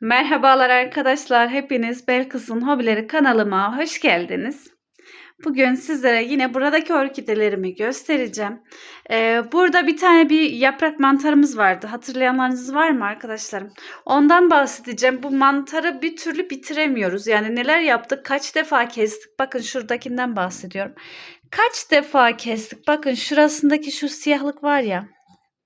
Merhabalar arkadaşlar. Hepiniz Belkıs'ın Hobileri kanalıma hoş geldiniz. Bugün sizlere yine buradaki orkidelerimi göstereceğim. Ee, burada bir tane bir yaprak mantarımız vardı. Hatırlayanlarınız var mı arkadaşlarım? Ondan bahsedeceğim. Bu mantarı bir türlü bitiremiyoruz. Yani neler yaptık? Kaç defa kestik? Bakın şuradakinden bahsediyorum. Kaç defa kestik? Bakın şurasındaki şu siyahlık var ya.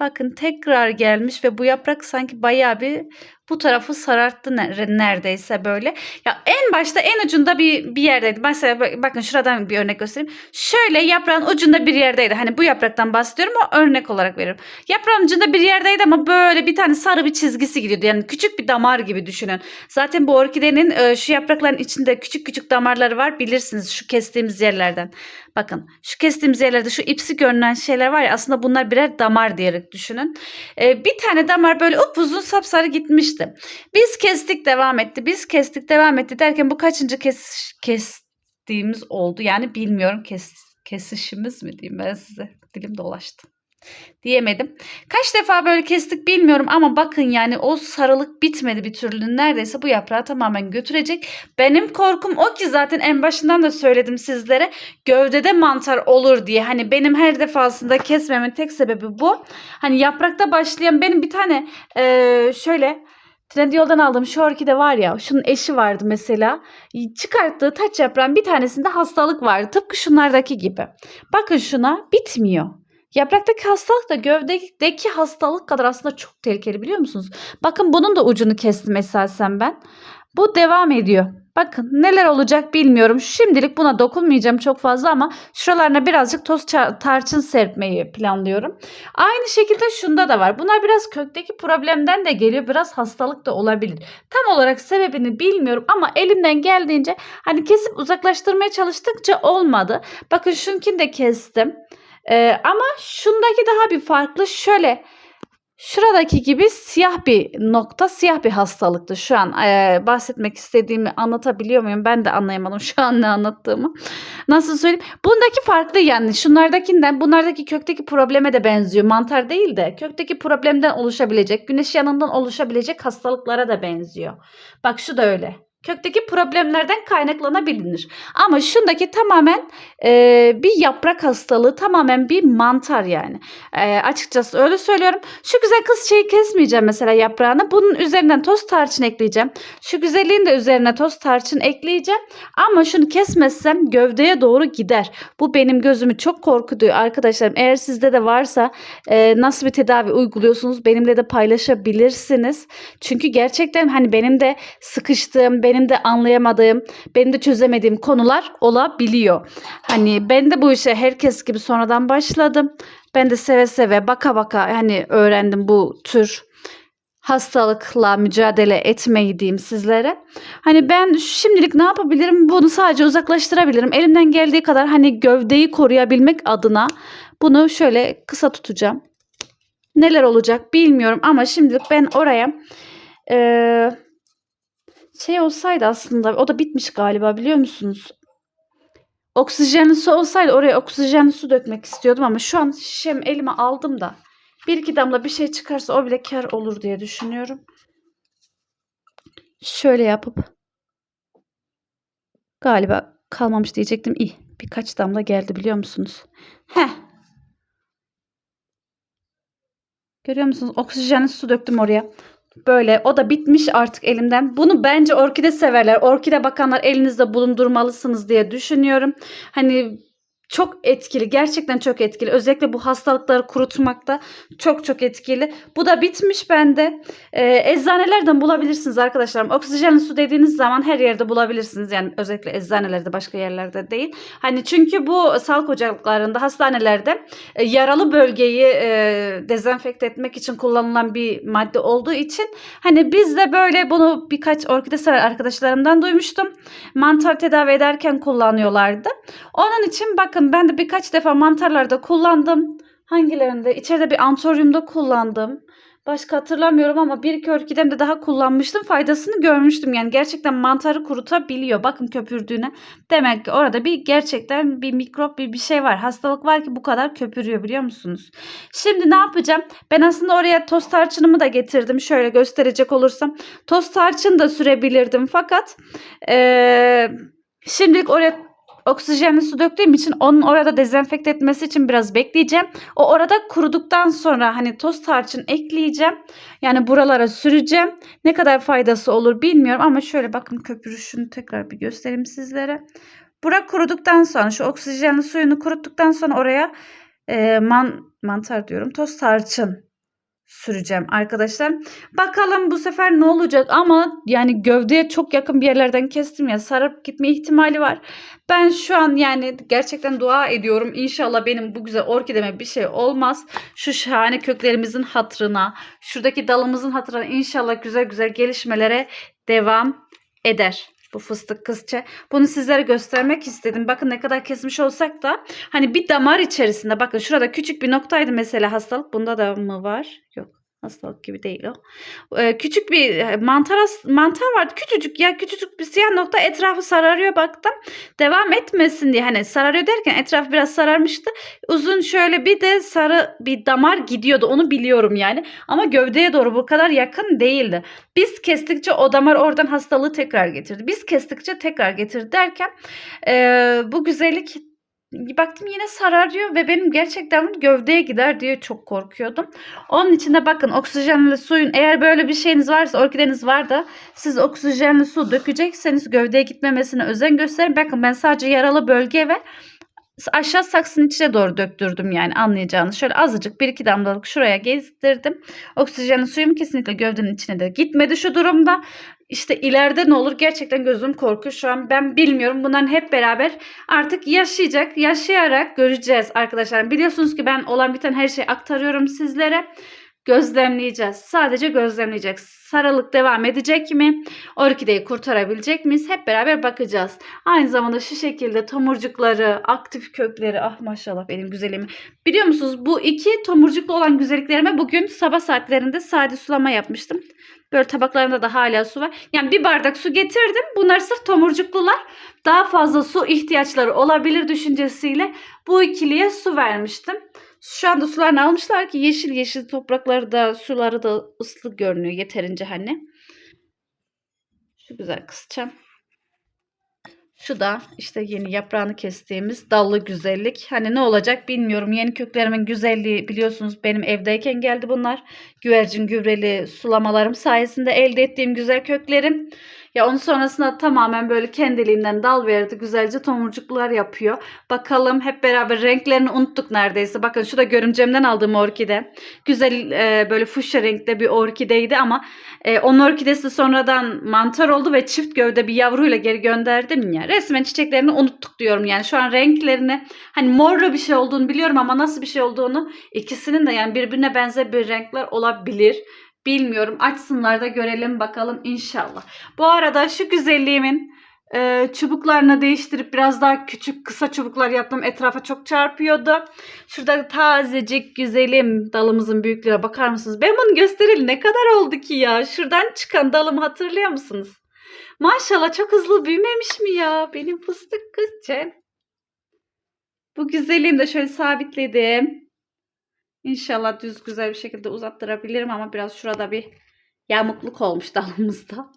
Bakın tekrar gelmiş ve bu yaprak sanki bayağı bir bu tarafı sararttı ne- neredeyse böyle. Ya en başta en ucunda bir bir yerdeydi. Mesela bak- bakın şuradan bir örnek göstereyim. Şöyle yaprağın ucunda bir yerdeydi. Hani bu yapraktan bahsediyorum o örnek olarak veriyorum. Yaprağın ucunda bir yerdeydi ama böyle bir tane sarı bir çizgisi gidiyordu. Yani küçük bir damar gibi düşünün. Zaten bu orkidenin e, şu yaprakların içinde küçük küçük damarları var. Bilirsiniz şu kestiğimiz yerlerden. Bakın şu kestiğimiz yerlerde şu ipsi görünen şeyler var ya aslında bunlar birer damar diyerek düşünün. E, bir tane damar böyle upuzun sapsarı gitmişti. Biz kestik devam etti. Biz kestik devam etti derken bu kaçıncı kes, kestiğimiz oldu. Yani bilmiyorum kes, kesişimiz mi diyeyim ben size. Dilim dolaştı. Diyemedim. Kaç defa böyle kestik bilmiyorum ama bakın yani o sarılık bitmedi bir türlü. Neredeyse bu yaprağı tamamen götürecek. Benim korkum o ki zaten en başından da söyledim sizlere. Gövdede mantar olur diye. Hani benim her defasında kesmemin tek sebebi bu. Hani yaprakta başlayan benim bir tane eee, şöyle Trendyol'dan aldığım şu orkide var ya, şunun eşi vardı mesela. Çıkarttığı taç yaprağın bir tanesinde hastalık vardı. Tıpkı şunlardaki gibi. Bakın şuna bitmiyor. Yapraktaki hastalık da gövdedeki hastalık kadar aslında çok tehlikeli biliyor musunuz? Bakın bunun da ucunu kestim esasen ben. Bu devam ediyor. Bakın neler olacak bilmiyorum. Şimdilik buna dokunmayacağım çok fazla ama şuralarına birazcık toz tarçın serpmeyi planlıyorum. Aynı şekilde şunda da var. Bunlar biraz kökteki problemden de geliyor. Biraz hastalık da olabilir. Tam olarak sebebini bilmiyorum ama elimden geldiğince hani kesip uzaklaştırmaya çalıştıkça olmadı. Bakın şunkini de kestim. Ee, ama şundaki daha bir farklı. Şöyle şuradaki gibi siyah bir nokta, siyah bir hastalıktı. Şu an ee, bahsetmek istediğimi anlatabiliyor muyum? Ben de anlayamadım şu an ne anlattığımı. Nasıl söyleyeyim? Bundaki farklı yani. Şunlardakinden, bunlardaki kökteki probleme de benziyor. Mantar değil de kökteki problemden oluşabilecek, güneş yanından oluşabilecek hastalıklara da benziyor. Bak şu da öyle. Kökteki problemlerden kaynaklanabilir. Ama şundaki tamamen e, bir yaprak hastalığı, tamamen bir mantar yani. E, açıkçası öyle söylüyorum. Şu güzel kız şeyi kesmeyeceğim mesela yaprağını. Bunun üzerinden toz tarçın ekleyeceğim. Şu güzelliğin de üzerine toz tarçın ekleyeceğim. Ama şunu kesmezsem gövdeye doğru gider. Bu benim gözümü çok korkutuyor arkadaşlarım. Eğer sizde de varsa e, nasıl bir tedavi uyguluyorsunuz benimle de paylaşabilirsiniz. Çünkü gerçekten hani benim de sıkıştığım, benim de anlayamadığım, benim de çözemediğim konular olabiliyor. Hani ben de bu işe herkes gibi sonradan başladım. Ben de seve seve baka baka hani öğrendim bu tür hastalıkla mücadele etmeyi diyeyim sizlere. Hani ben şimdilik ne yapabilirim? Bunu sadece uzaklaştırabilirim. Elimden geldiği kadar hani gövdeyi koruyabilmek adına bunu şöyle kısa tutacağım. Neler olacak bilmiyorum ama şimdilik ben oraya eee, şey olsaydı aslında o da bitmiş galiba biliyor musunuz? Oksijenli su olsaydı oraya oksijenli su dökmek istiyordum ama şu an şişemi elime aldım da bir iki damla bir şey çıkarsa o bile kar olur diye düşünüyorum. Şöyle yapıp galiba kalmamış diyecektim. İyi. Birkaç damla geldi biliyor musunuz? Heh. Görüyor musunuz? Oksijenli su döktüm oraya. Böyle o da bitmiş artık elimden. Bunu bence orkide severler. Orkide bakanlar elinizde bulundurmalısınız diye düşünüyorum. Hani çok etkili. Gerçekten çok etkili. Özellikle bu hastalıkları kurutmakta çok çok etkili. Bu da bitmiş bende. Ee, eczanelerden bulabilirsiniz arkadaşlarım. Oksijenli su dediğiniz zaman her yerde bulabilirsiniz. Yani özellikle eczanelerde başka yerlerde değil. Hani çünkü bu sağlık ocaklarında, hastanelerde e, yaralı bölgeyi e, dezenfekte etmek için kullanılan bir madde olduğu için hani biz de böyle bunu birkaç orkide sever arkadaşlarımdan duymuştum. Mantar tedavi ederken kullanıyorlardı. Onun için bakın ben de birkaç defa mantarlarda kullandım. Hangilerinde? İçeride bir antoryumda kullandım. Başka hatırlamıyorum ama bir iki orkidem de daha kullanmıştım. Faydasını görmüştüm. Yani gerçekten mantarı kurutabiliyor. Bakın köpürdüğüne. Demek ki orada bir gerçekten bir mikrop bir bir şey var. Hastalık var ki bu kadar köpürüyor biliyor musunuz? Şimdi ne yapacağım? Ben aslında oraya toz tarçınımı da getirdim. Şöyle gösterecek olursam. Toz tarçın da sürebilirdim. Fakat eee, şimdilik oraya oksijenli su döktüğüm için onun orada dezenfekte etmesi için biraz bekleyeceğim. O orada kuruduktan sonra hani toz tarçın ekleyeceğim. Yani buralara süreceğim. Ne kadar faydası olur bilmiyorum ama şöyle bakın köpürüşünü tekrar bir göstereyim sizlere. Bura kuruduktan sonra şu oksijenli suyunu kuruttuktan sonra oraya e, man, mantar diyorum toz tarçın süreceğim arkadaşlar. Bakalım bu sefer ne olacak ama yani gövdeye çok yakın bir yerlerden kestim ya sarıp gitme ihtimali var. Ben şu an yani gerçekten dua ediyorum. İnşallah benim bu güzel orkideme bir şey olmaz. Şu şahane köklerimizin hatırına, şuradaki dalımızın hatırına inşallah güzel güzel gelişmelere devam eder. Bu fıstık kızça. Bunu sizlere göstermek istedim. Bakın ne kadar kesmiş olsak da hani bir damar içerisinde bakın şurada küçük bir noktaydı mesela hastalık. Bunda da mı var? Yok. Hastalık gibi değil o. Ee, küçük bir e, mantar mantar vardı. Küçücük ya küçücük bir siyah nokta etrafı sararıyor baktım. Devam etmesin diye hani sararıyor derken etraf biraz sararmıştı. Uzun şöyle bir de sarı bir damar gidiyordu. Onu biliyorum yani. Ama gövdeye doğru bu kadar yakın değildi. Biz kestikçe o damar oradan hastalığı tekrar getirdi. Biz kestikçe tekrar getirdi derken eee, bu güzellik baktım yine sararıyor ve benim gerçekten gövdeye gider diye çok korkuyordum. Onun için de bakın oksijenli suyun eğer böyle bir şeyiniz varsa orkideniz var da siz oksijenli su dökecekseniz gövdeye gitmemesine özen gösterin. Bakın ben sadece yaralı bölge ve aşağı saksının içine doğru döktürdüm yani anlayacağınız. Şöyle azıcık bir iki damlalık şuraya gezdirdim. Oksijenli suyum kesinlikle gövdenin içine de gitmedi şu durumda. İşte ileride ne olur gerçekten gözüm korkuyor şu an ben bilmiyorum bunların hep beraber artık yaşayacak yaşayarak göreceğiz arkadaşlar. Biliyorsunuz ki ben olan biten her şeyi aktarıyorum sizlere. Gözlemleyeceğiz. Sadece gözlemleyeceğiz. Sarılık devam edecek mi? Orkideyi kurtarabilecek miyiz? Hep beraber bakacağız. Aynı zamanda şu şekilde tomurcukları, aktif kökleri, ah maşallah benim güzelim. Biliyor musunuz bu iki tomurcuklu olan güzelliklerime bugün sabah saatlerinde sade sulama yapmıştım. Böyle tabaklarında da hala su var. Yani bir bardak su getirdim. Bunlar sırf tomurcuklular. Daha fazla su ihtiyaçları olabilir düşüncesiyle bu ikiliye su vermiştim. Şu anda sularını almışlar ki yeşil yeşil toprakları da suları da ıslı görünüyor yeterince hani. Şu güzel kısacağım. Şu da işte yeni yaprağını kestiğimiz dallı güzellik. Hani ne olacak bilmiyorum. Yeni köklerimin güzelliği biliyorsunuz benim evdeyken geldi bunlar. Güvercin gübreli sulamalarım sayesinde elde ettiğim güzel köklerim. Ya onun sonrasında tamamen böyle kendiliğinden dal verdi. Güzelce tomurcuklar yapıyor. Bakalım hep beraber renklerini unuttuk neredeyse. Bakın şu da görümcemden aldığım orkide. Güzel e, böyle fuşya renkte bir orkideydi ama e, onun orkidesi sonradan mantar oldu ve çift gövde bir yavruyla geri gönderdim ya. Resmen çiçeklerini unuttuk diyorum yani. Şu an renklerini hani morlu bir şey olduğunu biliyorum ama nasıl bir şey olduğunu ikisinin de yani birbirine benzer bir renkler olabilir. Bilmiyorum. Açsınlar da görelim bakalım inşallah. Bu arada şu güzelliğimin e, çubuklarını değiştirip biraz daha küçük kısa çubuklar yaptım. Etrafa çok çarpıyordu. Şurada tazecik güzelim dalımızın büyüklüğüne bakar mısınız? Ben bunu göstereli ne kadar oldu ki ya? Şuradan çıkan dalımı hatırlıyor musunuz? Maşallah çok hızlı büyümemiş mi ya? Benim fıstık kızcağım. Bu güzelliğini de şöyle sabitledim. İnşallah düz güzel bir şekilde uzattırabilirim ama biraz şurada bir yamukluk olmuş dalımızda.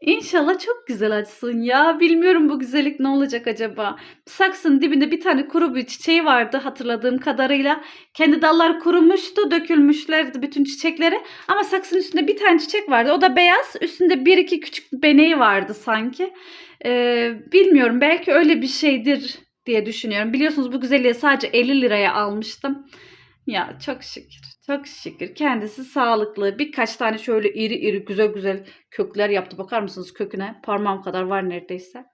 İnşallah çok güzel açsın ya. Bilmiyorum bu güzellik ne olacak acaba. Saksının dibinde bir tane kuru bir çiçeği vardı hatırladığım kadarıyla. Kendi dallar kurumuştu, dökülmüşlerdi bütün çiçekleri. Ama saksının üstünde bir tane çiçek vardı. O da beyaz. Üstünde bir iki küçük beneği vardı sanki. Ee, bilmiyorum belki öyle bir şeydir diye düşünüyorum. Biliyorsunuz bu güzelliği sadece 50 liraya almıştım. Ya çok şükür. Çok şükür. Kendisi sağlıklı. Birkaç tane şöyle iri iri güzel güzel kökler yaptı. Bakar mısınız köküne? Parmağım kadar var neredeyse.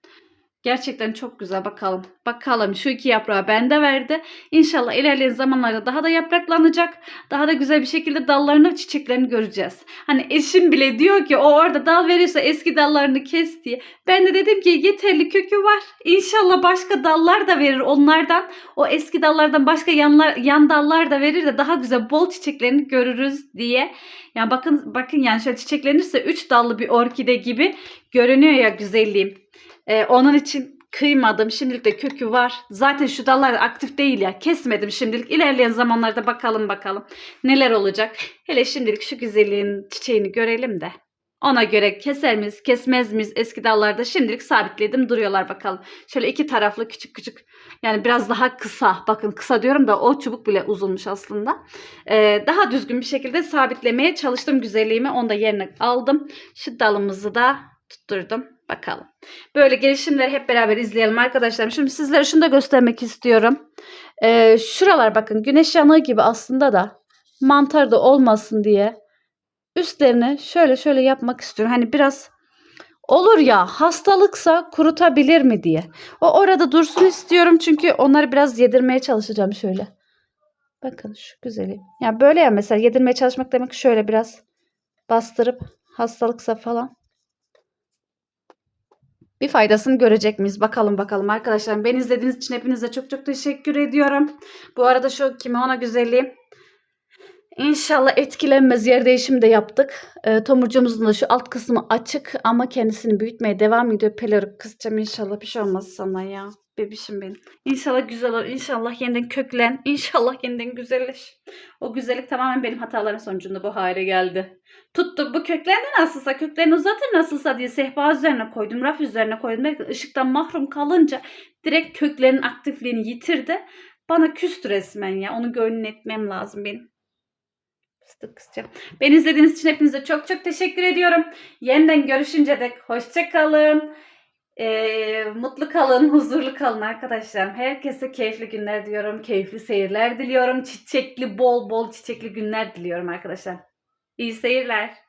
Gerçekten çok güzel bakalım. Bakalım şu iki yaprağı bende verdi. İnşallah ilerleyen zamanlarda daha da yapraklanacak. Daha da güzel bir şekilde dallarını çiçeklerini göreceğiz. Hani eşim bile diyor ki o orada dal veriyorsa eski dallarını kes diye. Ben de dedim ki yeterli kökü var. İnşallah başka dallar da verir onlardan. O eski dallardan başka yanlar, yan dallar da verir de daha güzel bol çiçeklerini görürüz diye. Yani bakın bakın yani şöyle çiçeklenirse 3 dallı bir orkide gibi görünüyor ya güzelliğim. Ee, onun için kıymadım. Şimdilik de kökü var. Zaten şu dallar aktif değil ya. Kesmedim şimdilik. İlerleyen zamanlarda bakalım bakalım neler olacak. Hele şimdilik şu güzelliğin çiçeğini görelim de. Ona göre keser miyiz, kesmez miyiz eski dallarda şimdilik sabitledim duruyorlar bakalım. Şöyle iki taraflı küçük küçük yani biraz daha kısa bakın kısa diyorum da o çubuk bile uzunmuş aslında. Ee, daha düzgün bir şekilde sabitlemeye çalıştım güzelliğimi onu da yerine aldım. Şu dalımızı da tutturdum bakalım. Böyle gelişimleri hep beraber izleyelim arkadaşlar. Şimdi sizlere şunu da göstermek istiyorum. Ee, şuralar bakın güneş yanığı gibi aslında da mantar da olmasın diye üstlerini şöyle şöyle yapmak istiyorum. Hani biraz olur ya hastalıksa kurutabilir mi diye. O orada dursun istiyorum çünkü onları biraz yedirmeye çalışacağım şöyle. Bakın şu güzeli. Ya böyle ya mesela yedirmeye çalışmak demek şöyle biraz bastırıp hastalıksa falan bir faydasını görecek miyiz? Bakalım bakalım arkadaşlar. Beni izlediğiniz için hepinize çok çok teşekkür ediyorum. Bu arada şu kimona güzelliği İnşallah etkilenmez. Yer değişimi de yaptık. E, tomurcuğumuzun da şu alt kısmı açık ama kendisini büyütmeye devam ediyor. Pelorik kısacağım inşallah bir şey olmaz sana ya. Bebişim benim. İnşallah güzel olur. İnşallah yeniden köklen. İnşallah yeniden güzelleş. O güzellik tamamen benim hatalarım sonucunda bu hale geldi. Tuttu bu köklerini nasılsa köklerini uzatır nasılsa diye sehpa üzerine koydum. Raf üzerine koydum. Belki ışıktan mahrum kalınca direkt köklerin aktifliğini yitirdi. Bana küstü resmen ya. Onu gönlün etmem lazım benim. Fıstık kısacağım. Beni izlediğiniz için hepinize çok çok teşekkür ediyorum. Yeniden görüşünce dek hoşça kalın. Ee, mutlu kalın, huzurlu kalın arkadaşlarım. Herkese keyifli günler diliyorum. Keyifli seyirler diliyorum. Çiçekli, bol bol çiçekli günler diliyorum arkadaşlar. İyi seyirler.